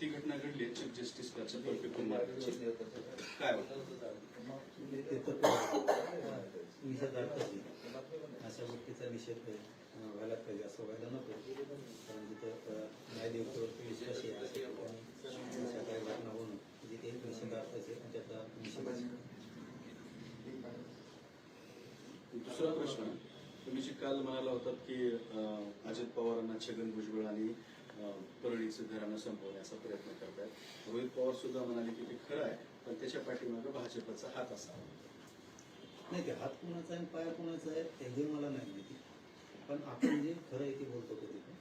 ती घटना घडली चीफ जस्टिस कल्पे कुमार काय अशा गोष्टीचा निषेध अं, व्हायला पाहिजे असं व्हायला नको कारण तिथं न्यायदेवतेवरती विश्वास आहे अशा ठिकाणी अशा काही घटना होणं जिथे ते निषेधार्थच आहे त्याचा निषेध दुसरा प्रश्न तुम्ही जे काल म्हणाला होतात की अजित पवारांना छगन भुजबळ आणि परळीचं घरांना संपवण्याचा प्रयत्न करतायत. रोहित पवार सुद्धा म्हणाले की ते खरं आहे पण त्याच्या पाठीमागे भाजपचा हात असावा. नाही ते हात कुणाचा आहे आणि पाय कुणाचा आहे ते हे मला नाही माहिती. पण आपण जे खरं आहे ते बोलतो कधी पण.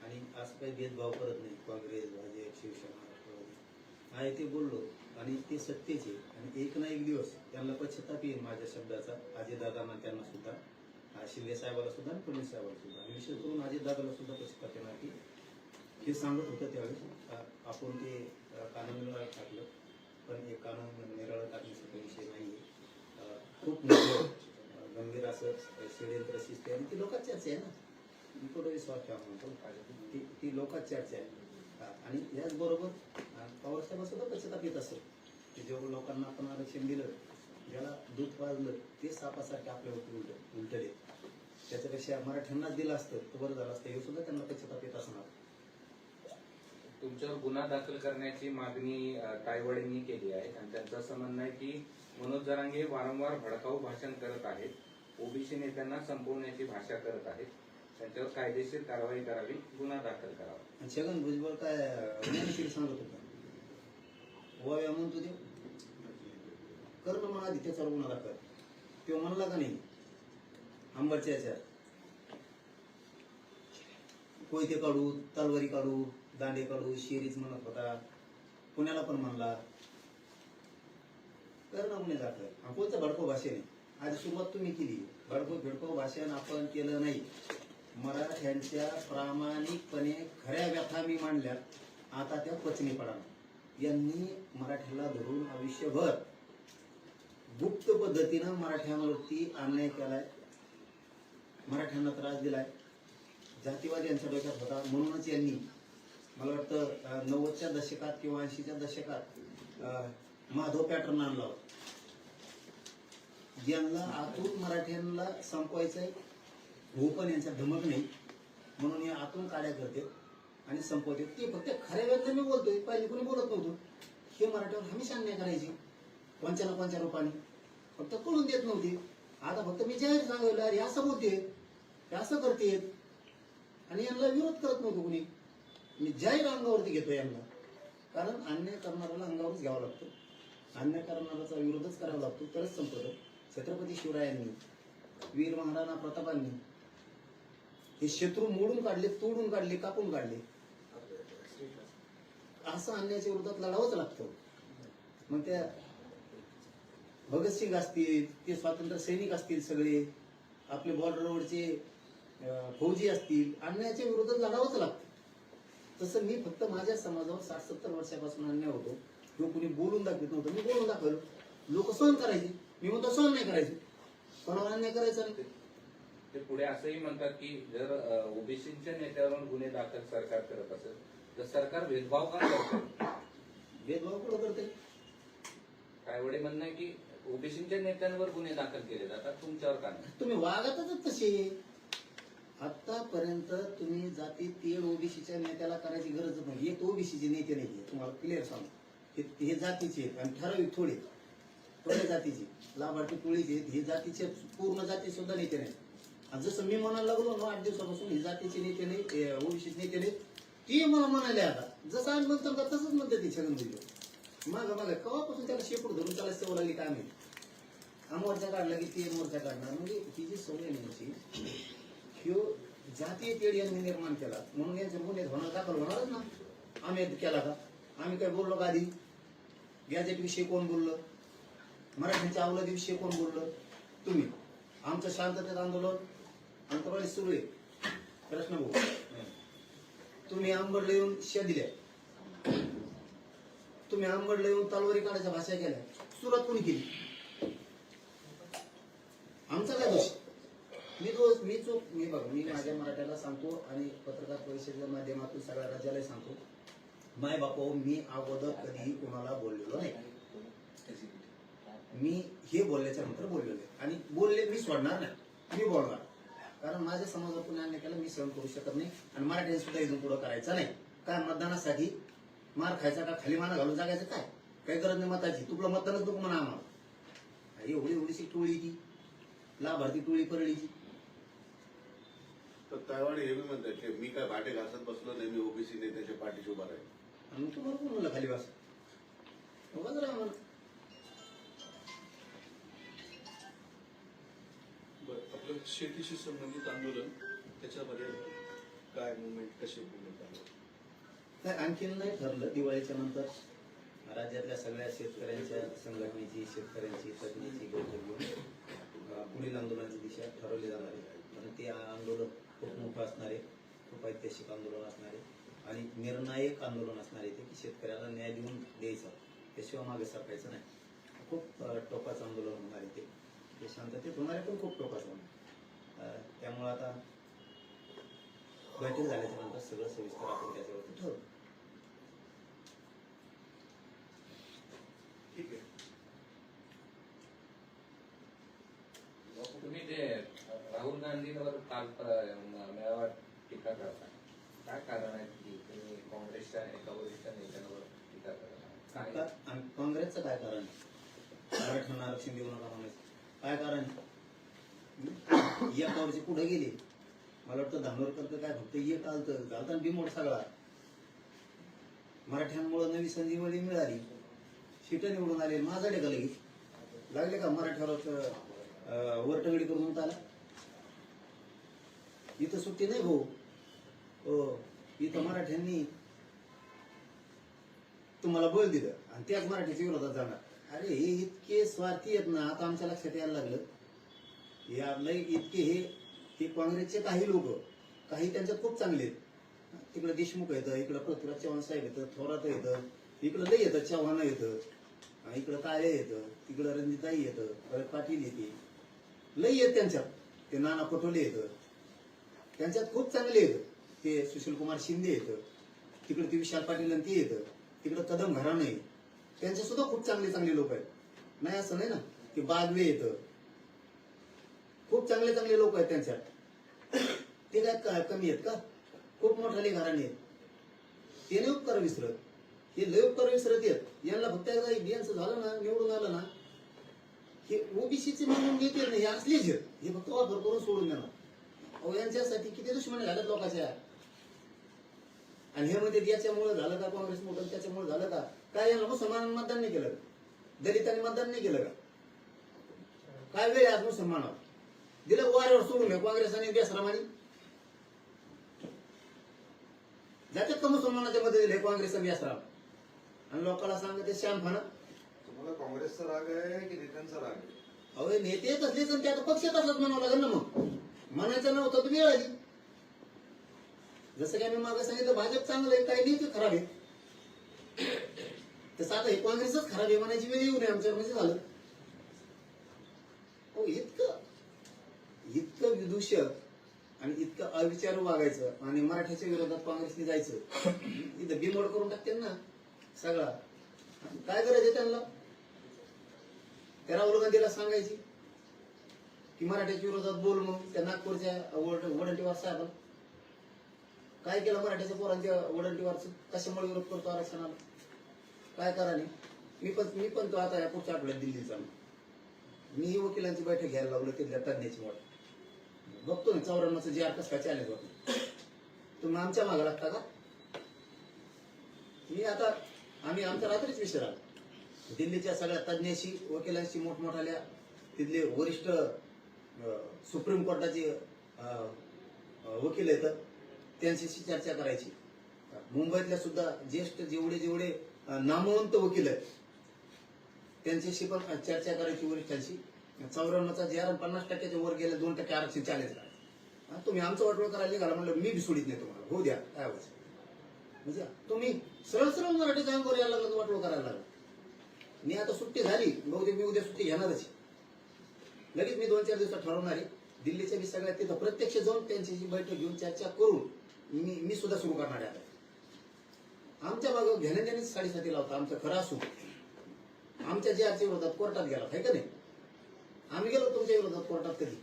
आणि आज काही भेदभाव करत नाही काँग्रेस भाजप शिवसेना राष्ट्रवादी. आहे ते बोललो आणि ते सत्तेचे आहे. आणि एक ना एक दिवस त्यांना पश्चाताप येईल माझ्या शब्दाचा. अजयदादांना त्यांना सुद्धा शिंदे साहेबाला सुद्धा आणि पुणे साहेबाला सुद्धा. आणि विशेष करून अजितदादाला सुद्धा पश्चाताप येणार की हे सांगत होतं त्यावेळेस आपण ते अं, कानून टाकलं पण हे कानं निराळं टाकण्यासारखा विषय नाही खूप मोठं गंभीर असं षडयंत्र शिस्त आहे आणि ती लोकात चर्चा आहे ना. मी कुठं विश्वास ठेवा म्हणतो. ती ती लोकात चर्चा आहे आणि याचबरोबर अं, पवारसाहेब सुद्धा पश्चाताप येत असेल की जेव्हा लोकांना आपण आरक्षण दिलं ज्याला दूध पाजलं ते सापासारखे आपल्यावरती उलट उलटले. त्याच्यापेक्षा मराठ्यांनाच दिलं असतं तर बरं झालं असतं. हे सुद्धा त्यांना पश्चाताप येत असणार. तुमच्यावर गुन्हा दाखल करण्याची मागणी अ, तायवाडेंनी केली आहे. आणि त्यांचं असं म्हणणं आहे की मनोज जरांगे वारंवार भडकाऊ भाषण करत आहेत. ओबीसी नेत्यांना संपवण्याची भाषा करत आहेत. त्यांच्यावर कायदेशीर कारवाई करावी गुन्हा दाखल करावा. छगन भुजबळ काय सांगत होता? वाया म्हणतो ते कर ना म्हणा आधी त्याच्यावर गुन्हा दाखल तो म्हणला का नाही? अंबरच्या याच्यात. कोयते काढू तलवारी काढू दांडेकर हो शेरीच म्हणत होता. पुण्याला पण म्हणला. करणं ना गुन्हे दाखल कोणत्या भडको भाषेने? आज सुरुवात तुम्ही केली. भडको भिडको भाषण आपण केलं नाही. मराठ्यांच्या प्रामाणिकपणे खऱ्या व्यथा मी मांडल्या. आता त्या पचनी पडा यांनी मराठ्याला धरून आयुष्यभर गुप्त पद्धतीनं मराठ्यांवरती अन्याय केलाय. मराठ्यांना त्रास दिलाय. जातीवाद यांच्या डोक्यात होता. म्हणूनच यांनी मला वाटतं नव्वदच्या दशकात किंवा ऐंशीच्या दशकात अं, माधव पॅटर्न आणला होता. यांना आतून मराठ्यांना संपवायचंय हो पण यांचा धमक नाही. म्हणून या आतून काड्या करते आणि संपवते. ते फक्त खऱ्या व्यक्ती मी बोलतोय पहिले कोणी बोलत नव्हतो. हे मराठ्यावर हमेशा अन्याय करायचे. कोणत्या ना कोणत्या रूपाने? फक्त कळून देत नव्हते. आता फक्त मी जाहीर सांगितलं अरे असं बोलते असं करते आणि यांना विरोध करत नव्हतो कोणी. मी जाहीर अंगावरती घेतो यांना. कारण अन्याय करणाऱ्याला अंगावरच घ्यावा लागतो. अन्याय करणाऱ्याचा विरोधच करावा लागतो तरच संपलं छत्रपती शिवरायांनी वीर महाराणा प्रतापांनी हे शत्रू मोडून काढले तोडून काढले कापून काढले. असं अन्यायाच्या विरोधात लढावंच लागतं. मग त्या भगतसिंग असतील ते स्वातंत्र्य सैनिक असतील सगळे आपले बॉर्डरवरचे फौजी असतील अन्यायाच्या विरोधात लढावंच लागतं. तसं मी फक्त माझ्या समाजावर साठ सत्तर वर्षापासून अन्याय होतो. किंवा कुणी बोलून दाखवत नव्हतं मी बोलून दाखवलं. लोक सहन करायचे. मी म्हणतो सहन नाही करायचे. कोणावर अन्याय करायचा नाही. ते पुढे असंही म्हणतात की जर ओबीसीच्या नेत्यावरून गुन्हे दाखल सरकार करत असेल तर सरकार भेदभाव का करतं? भेदभाव कुठं करते? तायवाडे म्हणणं आहे की ओबीसीच्या नेत्यांवर गुन्हे दाखल केले जातात तुमच्यावर का नाही? तुम्ही वागतच तसे. आतापर्यंत तुम्ही जाती तीळ ओबीसीच्या नेत्याला करायची गरज नाही. एक ओबीसीचे नेते नाही तुम्हाला क्लिअर सांगतो हे हे जातीचे आहेत आणि ठराविक थोडे थोड्या जातीचे लाभार्थी टोळीचे आहेत. हे जातीचे पूर्ण जाती सुद्धा नेते नाही आणि जसं मी म्हणायला लागलो ना आठ दिवसापासून हे जातीचे नेते नाही ओबीसीचे नेते नाही ती मला म्हणाले आता. जसं आम्ही म्हणतो का तसंच म्हणते ते छगन भुजबळ. मागं मागं कवापासून त्याला शेपूट धरून त्याला सेवा लागली काय माहिती? हा काढला की ते मोर्चा काढणार. म्हणजे ही जी सवय नाही ह्यो जातीय तेढ यांनी निर्माण केला. म्हणून यांचे गुन्हे होणार दाखल होणारच ना. आम्ही केला का? आम्ही काय बोललो का आधी? गॅजेट विषयी कोण बोललं? मराठ्यांच्या अवलादीविषयी कोण बोललं? तुम्ही. आमचं शांततेत आंदोलन अंतराळी सुरू आहे. प्रश्न भाऊ तुम्ही आंबडला येऊन शिया दिल्या. तुम्ही आंबडला येऊन तलवारी काढायच्या भाषा केल्या. सुरुवात कोणी केली? आमचा काय दोष? मी रोज मी चूक मी बघ मी माझ्या मराठ्याला सांगतो आणि पत्रकार परिषदेच्या माध्यमातून सगळ्या राज्याला सांगतो. माय बापा मी अगोदर कधीही कोणाला बोललेलो नाही. मी हे बोलल्याच्या नंतर बोललेलो आहे. आणि बोलले मी सोडणार नाही. मी बोलणार. कारण माझ्या समाजातून अन्य केला मी सहन करू शकत नाही आणि मराठ्यांनी सुद्धा इथून पुढे करायचं नाही. काय मतदानासाठी मार खायचा का? खाली माना घालून जागायचं काय? काही गरज नाही मताची. तुला मतदानच दुख म्हणा आम्हाला. एवढी एवढीशी टोळी ती. लाभार्थी टोळी परळीची. तर तायवाडे हे बी म्हणतात की मी काय भाटे घासत बसलो नाही मी ओबीसी नेत्याच्या पाठीशी उभा राहील आणि तुम्हाला कोण म्हणलं खाली बस उगाच राहा म्हणा. बरं आपलं शेतीशी संबंधित आंदोलन त्याच्यामध्ये काय मुवमेंट कशी मुवमेंट नाही आणखीन नाही ठरलं. दिवाळीच्या नंतर राज्यातल्या सगळ्या शेतकऱ्यांच्या संघटनेची शेतकऱ्यांची तज्ञाची बैठक घेऊन पुढील आंदोलनाची दिशा ठरवली जाणार आहे. आणि ते आंदोलन खूप मोठं असणार आहे खूप ऐतिहासिक आंदोलन असणार आहे आणि निर्णायक आंदोलन असणार आहे ते की शेतकऱ्याला न्याय देऊन द्यायचा. त्याशिवाय मागे सरकायचं नाही. खूप टोकाचं आंदोलन होणार आहे ते. ते शांततेत होणार आहे पण खूप टोकाचं होणार त्यामुळं आता बैठक झाल्याच्यानंतर सगळं सविस्तर आपण त्याच्यावरती ठरवू. ठीक आहे. तुम्ही ते राहुल गांधींवर काल प- मेळावा टीका करता काय कारण आहे की तुम्ही काँग्रेसच्या एका वरिष्ठ नेत्यांवर टीका करता काय का- आणि काँग्रेसचं काय कारण? मराठ्यांना आरक्षण देऊ नका म्हणायचं काय कारण? हं? एका वर्षी पुढे गेले? मला वाटतं धानोरकर तर काय फक्त एक आलतं. झालता बिमोड सगळा. मराठ्यांमुळे नवी संधी मध्ये मिळाली. शिट निवडून आले. माझा का लगेच. लागले का मराठ्यावर वरटंगडी वरटगडी करून आला इथं सुट्टी नाही भाऊ. हो. इथं मराठ्यांनी तुम्हाला बोल दिलं. आणि त्याच मराठीच्या विरोधात जाणार. अरे हे इतके स्वार्थी आहेत ना आता आमच्या लक्षात यायला लागलं. या लई इतके हे हे काँग्रेसचे काही लोक काही त्यांच्यात खूप चांगले आहेत. तिकडे देशमुख येतं इकडं पृथ्वीराज चव्हाण साहेब येतं थोरात येतं इकडं लई येतं चव्हाण येतं इकडं काळे येतं तिकडं रंजिताई येतं परत पाटील येते. लई येत त्यांच्यात. ते नाना पटोले येतं. त्यांच्यात खूप चांगले येतं ते सुशील कुमार शिंदे येतं. तिकडे ते विशाल पाटील आणि ते येतं. तिकडं कदम घराणं आहे. त्यांचे सुद्धा खूप चांगले चांगले लोक आहेत. नाही असं नाही ना की बागवे येतं खूप चांगले चांगले लोक आहेत त्यांच्यात. ते काय कमी आहेत का? खूप मोठाले घराणे आहेत. ते नाही उपकार विसरत. हे लय उपकार विसरत येत यांना फक्त एकदा यांचं झालं ना निवडून आलं ना हे ओबीसीचे म्हणून घेते ना हे असलेच आहेत. हे फक्त वापर करून सोडून देणार. अहो यांच्यासाठी किती दुश्मन झाल्यात लोकांच्या. आणि हे मध्ये याच्यामुळे झालं का काँग्रेस मोठं? त्याच्यामुळे झालं का? काय यांना मुसलमानांनी मतदान नाही केलं का? दलितांनी मतदान नाही केलं का? काय वेळ आज मुसलमानावर? दिलं वाऱ्यावर सोडून काँग्रेस आणि बेसरामानी जातात का मुसलमानाच्या मध्ये दिले काँग्रेस आणि बेसराम आणि लोकांना सांगत ते श्याम फाना तुम्हाला काँग्रेसचा राग आहे की नेत्यांचा राग आहे? अहो नेते कसलेच आणि त्या पक्षात असलाच म्हणावं लागेल ना मग. म्हणायचं नव्हतं वेळ आली. जसं की आम्ही मागे सांगितलं भाजप चांगलं आहे काही नाही तर खराब आहे. तसं आता हे काँग्रेसच खराब आहे म्हणायची वेळ येऊ नये आमच्यावर म्हणजे झालं. हो इतकं इतकं विदूषक आणि इतकं अविचार वागायचं आणि मराठ्याच्या विरोधात काँग्रेसने जायचं. इथं बिमोड करून टाकते ना सगळा. काय करायचं त्यांना? त्या राहुल गांधीला सांगायची की मराठ्याच्या विरोधात बोल मग त्या नागपूरच्या वड- वडंटीवार साहेब काय केलं मराठीचं पोरांच्या वडंटीवारचं कशामुळे विरोध करतो आरक्षणाला? काय करा नाही मी पण मी पण तो आता या पुढच्या आठवड्यात दिल्लीचा मीही वकिलांची बैठक घ्यायला लागलो तिथल्या तज्ञाची वाट. बघतो ना चौऱ्याण्णवचं जे आर कसं काय चॅलेंज होत. तुम्ही आमच्या मागे लागता का? मी आता आम्ही आमच्या रात्रीच विषय दिल्लीच्या सगळ्या तज्ञाशी वकिलांशी मोठमोठाल्या तिथले वरिष्ठ सुप्रीम कोर्टाचे वकील आहेत त्यांच्याशी चर्चा करायची. मुंबईतल्या सुद्धा ज्येष्ठ जेवढे जेवढे नामवंत वकील आहेत त्यांच्याशी पण चर्चा करायची वरिष्ठांशी. चौऱ्याण्णवचा जे आर पन्नास टक्क्याच्या वर गेल्या दोन टक्के आरक्षण चालेल. तुम्ही आमचं वाटवळ करायला निघाला म्हणलं मी बी सोडित नाही तुम्हाला. होऊ द्या काय व्हायचं म्हणजे तुम्ही सरळ सरळ मराठीच्या अंगावर यायला लागलं वाटवं करायला लागलं मी आता सुट्टी झाली बहुतेक मी उद्या सुट्टी घेणारच लगेच मी दोन चार दिवसात ठरवणार आहे. दिल्लीच्या मी सगळ्यात तिथं प्रत्यक्ष जाऊन त्यांच्याशी बैठक घेऊन चर्चा करून मी मी सुद्धा सुरू करणार आहे. आमच्या मागं घेण्याने साडेसाती लावता आमचं खरं असू. आमच्या जे आमच्या विरोधात कोर्टात गेला आहे का नाही? आम्ही गेलो तुमच्या विरोधात कोर्टात कधी?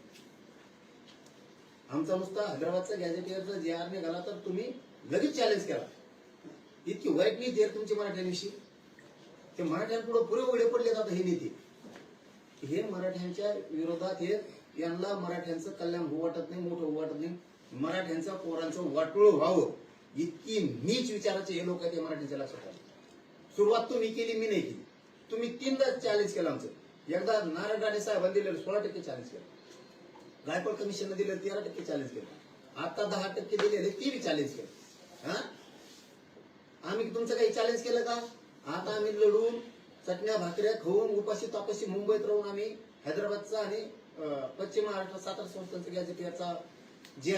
आमचा नुसता हैदराबादचा गॅझेटियरचा जे आर निघाला तर तुम्ही लगेच चॅलेंज केला. इतकी वाईट नीती आहे तुमची मराठ्यांविषयी. ते मराठ्यांपुढे पुरे उघडे पडले जातात हे नीती. हे मराठ्यांच्या विरोधात हे यांना मराठ्यांचं कल्याण होऊ वाटत नाही मोठं होऊ वाटत नाही. मराठ्यांचं पोरांचं वाटोळ व्हावं. इतकी नीच विचाराचे हे लोक ते हे मराठ्यांच्या लक्षात आले. सुरुवात तुम्ही केली मी नाही केली. तुम्ही तीनदा चॅलेंज केलं आमचं. एकदा नारायण राणे साहेबांनी दिलेलं सोळा टक्के चॅलेंज केलं. गायकवाड कमिशननं दिलं तेरा टक्के चॅलेंज केलं. आता दहा टक्के दिलेले ते बी चॅलेंज केलं. हा? आम्ही तुमचं काही चॅलेंज केलं का? आता आम्ही लढून चटण्या भाकऱ्या खाऊन उपाशी तापाशी मुंबईत राहून आम्ही हैदराबादचा आणि पश्चिम महाराष्ट्र सातारा संस्थांचा गॅजेटियरचा जी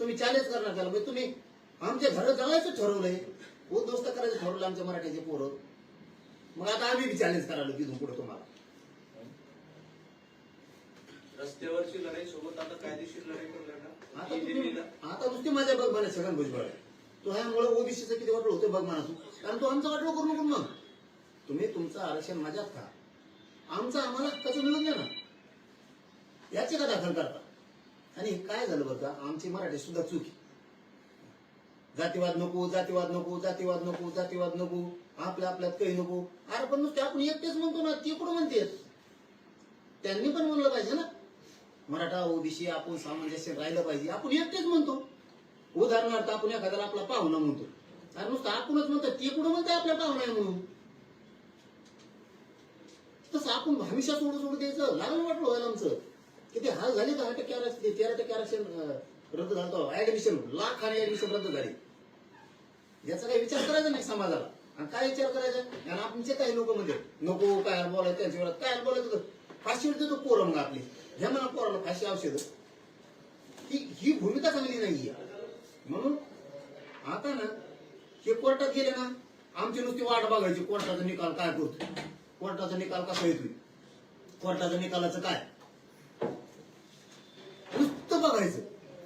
तुम्ही चॅलेंज करणार त्याला म्हणजे तुम्ही आमच्या घरात जायचं ठरवलंय. उद्ध्वस्त करायचं ठरवलं आमच्या मराठीचे पोरं? मग आता आम्ही बी चॅलेंज करायला तिथून पुढे तुम्हाला. रस्त्यावरची लढाई सोबत आता कायदेशीर लढाई पण लढणार. आता ही नुसती माझ्या बघ म्हणा छगन भुजबळ तो ह्यामुळे ओबीसीचं किती वाटलं होतं बघ म्हणा तू कारण तू आमचं वाटलं करू नको मग. तुम्ही तुमचं आरक्षण माझ्यात खा. आमचं आम्हाला कसं मिळून द्या ना. याची का दाखल करता? आणि हे काय झालं बरं का? आमची मराठी सुद्धा चुकी. जातीवाद नको जातीवाद नको जातीवाद नको जातीवाद नको आपल्या आपल्यात काही नको. अरे पण नुसते आपण एकटेच म्हणतो ना ते कुठं म्हणतेत त्यांनी पण म्हणलं पाहिजे ना. मराठा ओबीसी आपण सामंजस्य राहिलं पाहिजे. आपण एकटेच म्हणतो. उदाहरणार्थ आपण एखाद्याला आपला पाहुणा म्हणतो. अरे नुसतं आपणच म्हणतो ते कुठं म्हणते आपल्या पाहुणा म्हणून? तसं आपण भविष्यात सोडू सोडून द्यायचं. लागलं वाटलं व्हायला आमचं. किती हाल झाले दहा टक्के आरक्षण तेरा टक्के आरक्षण रद्द झालं ऍडमिशन लाख आणि ऍडमिशन रद्द झाली याचा काही विचार करायचा नाही समाजाला. आणि काय विचार करायचा? आणि आमचे काही लोक म्हणजे? नको काय बोलायचं त्यांच्या काय बोलायचं होतं फाशीवर देतो पोरं मग आपली. ह्या म्हणा पोराला फाशी औषध. ही ही भूमिका चांगली नाही म्हणून आता ना हे कोर्टात गेले ना आमची नुसती वाट बघायची कोर्टाचा निकाल काय करतो कोर्टाचा निकाल कसा येतोय? कोर्टाच्या निकालाचं काय? बघायचं.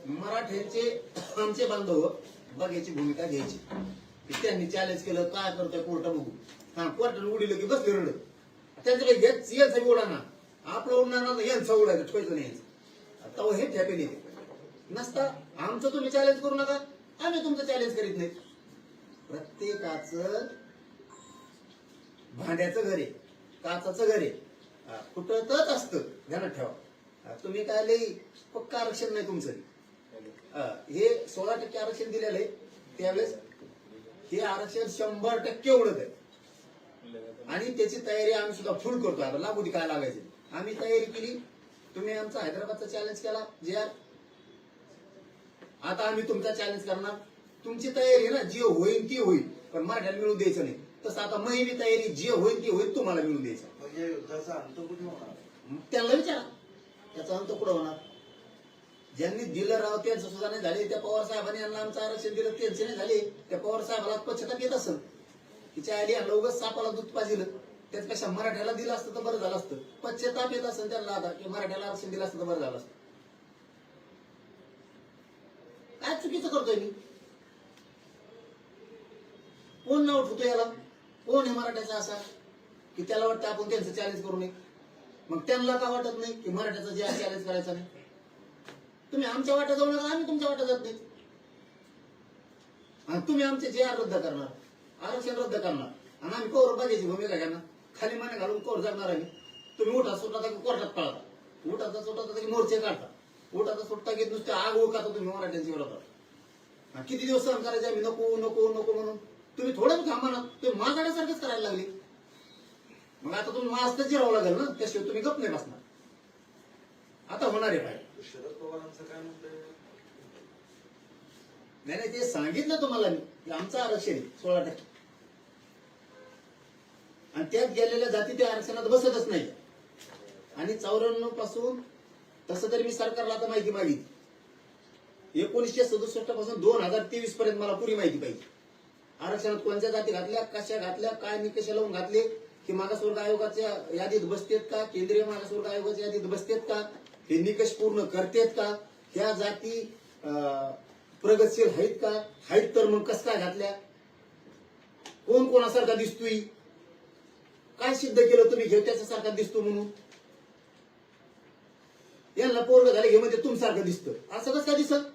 मराठ्यांचे आमचे बांधव बघायची भूमिका घ्यायची. त्यांनी चॅलेंज केलं काय करतोय कोर्ट बघू हा कोर्टाने उडीलं की बस रडत. त्यांचं काही घेत यांचं बी आपलं उडणार ना यांचं उडायचं ठेवायचं नाही यांचं. हे ठेपे नाही. नसता आमचं तुम्ही चॅलेंज करू नका. आम्ही तुमचं चॅलेंज करीत नाही. प्रत्येकाचं भांड्याचं घर आहे. काचाचं घर आहे. फुटतच असतं. ध्यानात ठेवा. तुम्ही काय लई पक्क आरक्षण नाही तुमचं. हा, सोळा टक्के आरक्षण दिलेलं आहे त्यावेळेस हे आरक्षण शंभर टक्के उडत आहे. आणि त्याची तयारी आम्ही सुद्धा फुल करतो. आता लागू काय लागायची. आम्ही तयारी केली. तुम्ही आमचा हैदराबादचा चॅलेंज केला जे आर. आता आम्ही तुमचा चॅलेंज करणार. तुमची तयारी ना जे होईल ती होईल. पण मराठ्याला मिळून द्यायचं नाही. तसं आता महिनी तयारी जे होईल ती होईल तुम्हाला मिळून द्यायचं. मग त्यांना विचारा. त्याचा अंत कुठं होणार? ज्यांनी दिलं राव त्यांचं सुद्धा नाही झाले. त्या पवार साहेबांनी यांना आमचं आरक्षण दिलं त्यांचे नाही झाले. त्या पवार साहेबाला पश्चाताप येत असेल तिच्या आली यांना सापाला दूध पाजिलं. त्याच्यापेक्षा मराठ्याला दिलं असतं तर बरं झालं असतं. पश्चाताप येत असेल त्यांना आता की मराठ्याला आरक्षण दिलं असतं तर बरं झालं असतं. काय चुकीचं करतोय मी? कोण नाव ठेवतो याला? कोण आहे मराठ्याचा असा? की त्याला वाटतं आपण त्यांचं चॅलेंज करू नये? मग त्यांना का वाटत नाही की मराठ्याचा जे चॅलेंज करायचा नाही तुम्ही आमच्या वाट्या जाऊ नका आम्ही तुमच्या वाट्या जात नाही. आणि तुम्ही आमचे जे आर रद्द करणार आरक्षण रद्द करणार आणि आम्ही कोर बघायची भूमिका घेणार खाली माने घालून कोर जाणार आम्ही. तुम्ही उठा सुटता कोर्टात पळता उठाचा सुटता तरी मोर्चे काढता. उठाचा सुटता की नुसते आग ओळखाता तुम्ही मराठ्यांची विरोधात. किती दिवस सहन करायचे? आम्ही नको नको नको म्हणून. तुम्ही थोडं थांबा ना. तुम्ही माझ्यासारखंच करायला लागले. मग आता तुम्ही मास्तर जिरावं लागेल ना? त्याशिवाय तुम्ही गप नाही बसणार. आता होणार आहे पाहिजे शरद पवारांचं काय म्हणतंय? नाही नाही ते सांगितलं तुम्हाला मी. की आमचं आरक्षण आहे सोळा टक्के. आणि त्यात गेलेल्या जाती त्या आरक्षणात बसतच नाही. आणि चौऱ्याण्णवपासून तसं तरी मी सरकारला आता माहिती मागितली. एकोणीसशे सदुसष्टपासून दोन हजार तेवीस पर्यंत मला पुरी माहिती पाहिजे. आरक्षणात कोणत्या जाती घातल्या कशा घातल्या काय निकष लावून घातले की मागासवर्ग आयोगाच्या यादीत बसतेत का? केंद्रीय मागासवर्ग आयोगाच्या यादीत बसतेत का? हे निकष पूर्ण करतेत का? ह्या जाती प्रगतशील आहेत का? आहेत तर मग कस काय घातल्या? कोण कोणासारखा दिसतोय? काय सिद्ध केलं तुम्ही घेऊ त्याच्यासारखा दिसतो म्हणून? यांना पोरग झाले हे म्हणजे तुमसारखं दिसतं. असं कसं काय दिसत?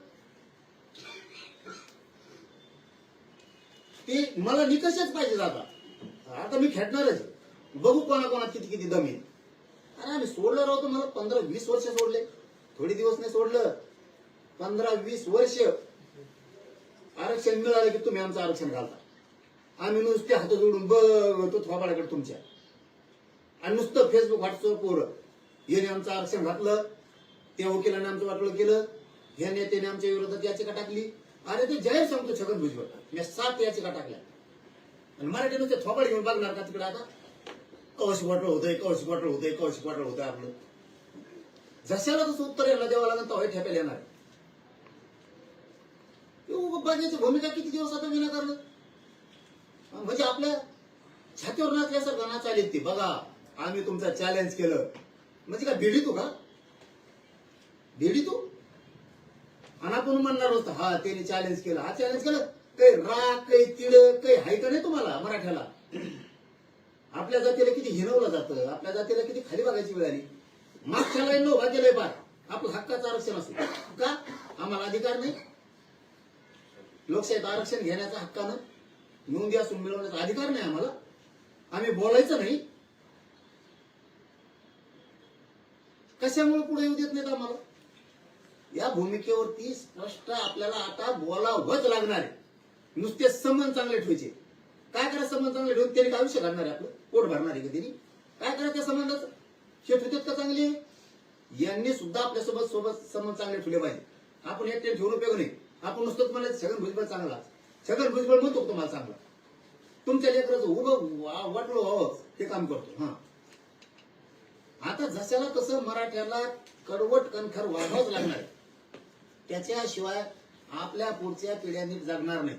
ते मला निकषच पाहिजे आता आता मी खेळणारच बघू कोणा कोणात किती किती दम अरे आम्ही सोडलं राहतो मला पंधरा वीस वर्ष सोडले. थोडे दिवस नाही सोडलं. पंधरा वीस वर्ष आरक्षण मिळालं की तुम्ही आमचं आरक्षण घालता. आम्ही नुसते हात जोडून बघतो थोबाडाकडे तुमच्या. आणि नुसतं फेसबुक व्हॉट्सअप पोरं याने आमचं आरक्षण घातलं त्या वकिलाने आमचं वाटलं केलं ह्या नेत्याने आमच्या विरोधात याचिका टाकली. अरे ते जाहीर सांगतो छगन भुजबळ. मी सात याचिका टाकल्या. आणि मराठी नुसते थोबाड घेऊन बघणार का तिकडे आता? कवच वाटलं होतंय कवच वाटलं होतंय कवच वाटलं होतंय आपलं. जशाला तसं उत्तर यायला द्यावं लागेल तेव्हा ठेपेल येणार. बघायची भूमिका किती दिवस आता विनाकारण म्हणजे आपल्या छातीवर नाचल्यासारखं नाचायला ते बघा आम्ही तुमचा चॅलेंज केलं. म्हणजे का भेडी तू का? भेडी तू आणि आपण म्हणणार होत हा त्याने चॅलेंज केलं हा चॅलेंज केलं. काही राग काही तिळ काही हाय का नाही तुम्हाला मराठ्याला. आपल्या जातीला किती हिनवलं जातं आपल्या जातीला किती खाली बघायची वेळ आली. मागच्या लाईन उभा केलंय पार आपलं हक्काचं आरक्षण असतं. का? आम्हाला अधिकार नाही. लोकशाहीत आरक्षण घेण्याचा हक्कानं नोंदी असून मिळवण्याचा अधिकार नाही आम्हाला. आम्ही बोलायचं नाही. कशामुळे पुढे येऊ देत नाहीत आम्हाला? या भूमिकेवरती स्पष्ट आपल्याला आता बोलावंच लागणार आहे. नुसते संबंध चांगले ठेवायचे. काय करा संबंध चांगले ठेवून त्यांनी काय आयुष्य काढणार आहे आपलं? पोट भरणार आहे का त्यांनी? काय करा त्या संबंधाचं? हे ठेवतात का चांगले? यांनी सुद्धा आपल्यासोबत सोबत संबंध चांगले ठेवले पाहिजे. आपण एकटे ठेवून उपयोग नाही. आपण नुसतंच म्हणायचं छगन भुजबळ चांगला. छगन भुजबळ म्हणतो तुम्हाला चांगला? तुमच्या लेकराचं उभं वा- वाटलं व्हावं ते काम करतो. हा. आता जशाला तसं मराठ्याला कडवट कणखर वाढवाच लागणार त्याच्याशिवाय आपल्या पुढच्या पिढ्यांनी जगणार नाही.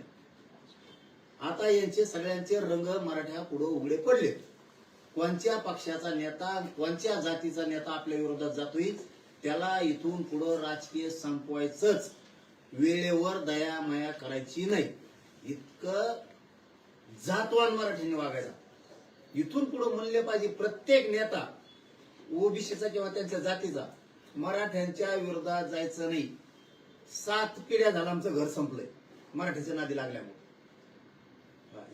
आता यांचे सगळ्यांचे रंग मराठ्या पुढे उघडे पडले. कोणत्या पक्षाचा नेता कोणत्या जातीचा नेता आपल्या विरोधात जातोय त्याला इथून पुढं राजकीय संपवायचंच. वेळेवर दया माया करायची नाही. इतकं जातवान मराठीने वागायचा इथून पुढे म्हणले पाहिजे प्रत्येक नेता ओबीसीचा किंवा त्यांच्या जातीचा मराठ्यांच्या विरोधात जायचं नाही. सात पिढ्या झालं आमचं घर संपलंय. मराठीचं नादी लागल्यामुळे.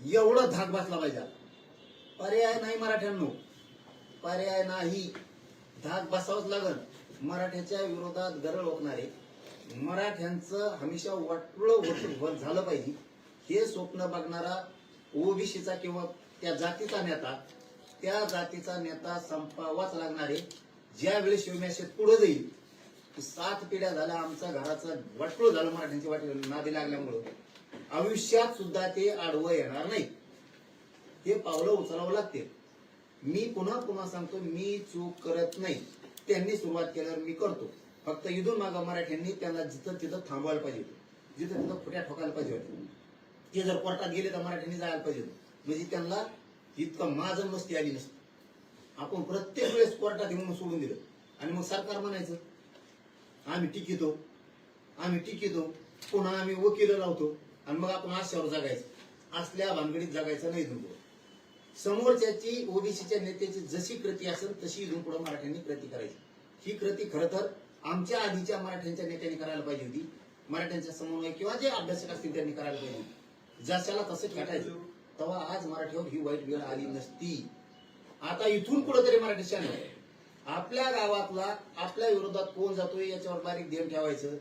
एवढं धाक बसला पाहिजे. पर्याय नाही मराठ्यांनो. पर्याय नाही. धाक बसावंच लागल. मराठ्याच्या विरोधात गरळ ओकणारे मराठ्यांचं हमेशा वाटलं होत- झालं पाहिजे. हे स्वप्न बघणारा ओबीसीचा किंवा त्या जातीचा नेता त्या जातीचा नेता संपावाच लागणारे. ज्यावेळी शिवमॅशेत पुढे जाईल सात पिढ्या झाल्या आमचा घराचं वाटलं झालं मराठ्यांची वाटलं नादी लागल्यामुळं. आयुष्यात सुद्धा ते आडवं येणार नाही. हे पावलं उचलावं लागते मी पुन्हा पुन्हा सांगतो मी चूक करत नाही. त्यांनी सुरुवात केल्यावर मी करतो. फक्त इथून मागा मराठ्यांनी त्यांना जिथं तिथं थांबवायला पाहिजे होतं. जिथं तिथं फुट्या ठोकायला पाहिजे होते ते जर कोर्टात गेले तर मराठ्यांनी जायला पाहिजे होतं. म्हणजे त्यांना इतकं माझं मस्ती आली नसती. आपण प्रत्येक वेळेस कोर्टात येऊन सोडून दिलं. आणि मग सरकार म्हणायचं आम्ही टिकितो आम्ही टिकितो पुन्हा आम्ही वकील लावतो. आणि मग आपण आशावर जगायचं. असल्या भानगडीत जगायचं नाही इथून समोरच्याची ओबीसीच्या नेत्याची जशी कृती असेल तशी इथून पुढे मराठ्यांनी कृती करायची. ही कृती खरं तर आमच्या आधीच्या मराठ्यांच्या नेत्यांनी करायला पाहिजे होती. मराठ्यांच्या समन्वय किंवा जे अभ्यासक असतील त्यांनी करायला पाहिजे होती. जशाला तसं खेटायचं. तेव्हा आज मराठीवर ही वाईट वेळ आली नसती. आता इथून पुढे तरी मराठी चॅनल आपल्या गावातला आपल्या विरोधात कोण जातोय याच्यावर बारीक ध्यान ठेवायचं.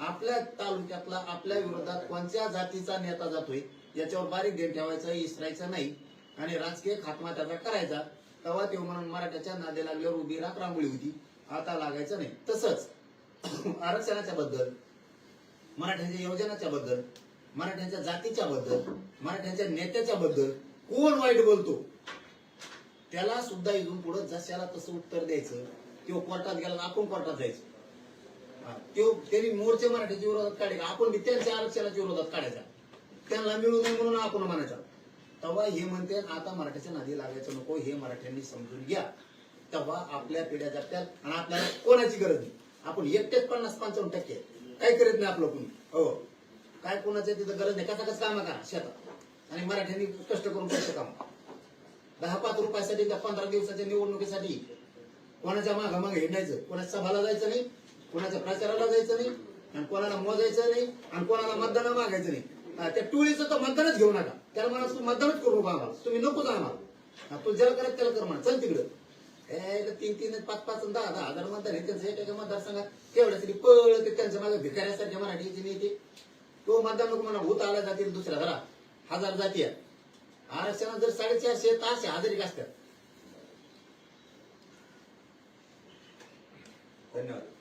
आपल्या तालुक्यातला आपल्या विरोधात कोणत्या जातीचा नेता जातोय याच्यावर बारीक ध्यान ठेवायचं इसरायचं नाही. आणि राजकीय खात्मा त्याचा करायचा तेव्हा ते म्हणून मराठ्याच्या नादे लागल्यावर उभी राख रांगोळी होती. आता लागायचं नाही. तसंच आरक्षणाच्या बद्दल मराठ्यांच्या योजनाच्या बद्दल मराठ्यांच्या जातीच्या बद्दल मराठ्यांच्या नेत्याच्या बद्दल कोण वाईट बोलतो? त्याला सुद्धा इथून पुढे जशाला तसं उत्तर द्यायचं किंवा कोर्टात गेला आपण कोर्टात जायचं. हा, त्यो त्यांनी मोर्चे मराठ्याच्या विरोधात काढले आपण त्यांच्या आरक्षणाच्या विरोधात काढायचा. त्यांना मिळू नये म्हणून आपण म्हणायचा. तेव्हा हे म्हणते आता मराठ्याच्या नादी लागायचं नको हे मराठ्यांनी समजून घ्या. तेव्हा आपल्या पिढ्या जगतात आणि आपल्याला कोणाची गरज नाही. आपण एकटेच पन्नास पंचावन्न टक्के. काय काही करत नाही आपलं कोणी. हो. काय कोणाचं तिथं गरज नाही. कसा कसं काम करा? शेतात. आणि मराठ्यांनी कष्ट करून कसं काम दहा पाच रुपयासाठी त्या पंधरा दिवसाच्या निवडणुकीसाठी कोणाच्या मागा मागे हिंडायचं? कोणाच्या सभाला जायचं नाही? कोणाच्या प्रचाराला जायचं नाही आणि कोणाला मोजायचं नाही आणि कोणाला मतदान मागायचं नाही. त्या टोळीचं तर मतदानच घेऊ नका. त्याला म्हणा तू मतदानच करू नका आम्हाला. तुम्ही नको जा आम्हाला. तू ज्याला करत त्याला कर म्हणा. चल तिकडं. तीन तीन पाच पाच दहा दहा हजार मतदार हे त्यांचं एका मतदारसंघात तेवढ्यासाठी पळ ते त्यांच्या मागे भिकाऱ्यासारख्या मराठीचे नेते तो मतदान नको म्हणा. होत आला जातील दुसऱ्या घरा. हजार जाती आरक्षणात जर साडेचारशे तास हजारिक असतात. धन्यवाद.